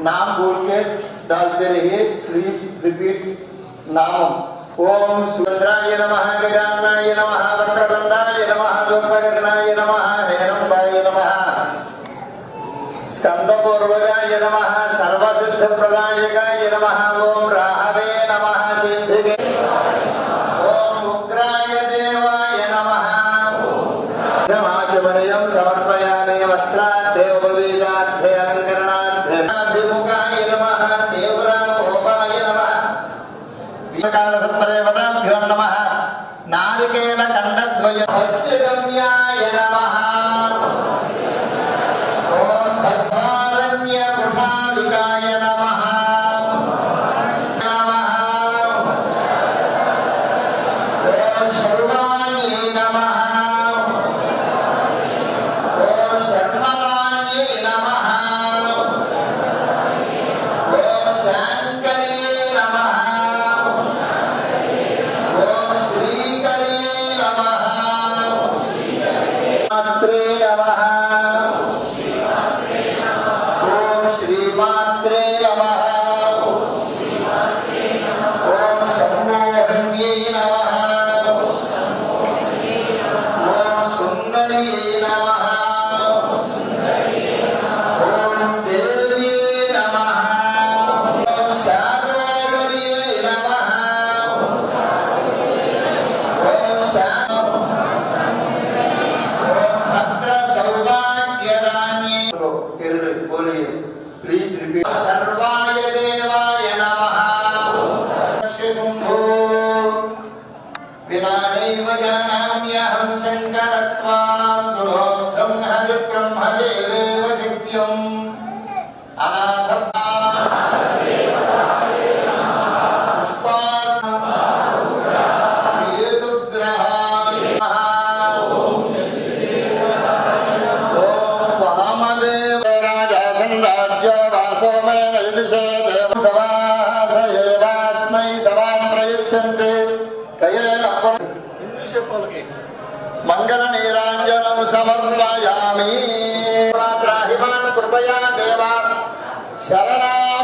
नाम बोल के डालते रहिए प्लीज़ रिपीट नाम। ओम सुभद्राय नम, गजाननाय नम वक्रदंडाय नम ज्योतिपगनाय नम हेरम्बाय नमः। స్కందపూర్వజాయ నమ సర్వసిద్ధ ప్రదాయకాయ నమ ఓం రాహవే నమ సిద్ధిగే ఓం ఉగ్రాయ దేవాయ నమ సమర్పయామి వస్త్రాన్ నమ తీవ్రోపాయ నమ కాలసత్పరేవతాభ్యోం నమ నారికేణ కండద్వయ నమ नमः హృదయం ప్లీజ్ రిపీట్ సర్వాయ దేవాయ నమః. శంభో. వినా నైవ శంకరత్వా. यजुषो देवसवाः स एवास्मै सवान् प्रयच्छन्ति कयेन मङ्गलनीराञ्जनं समर्पयामि कृपया देवा शरणा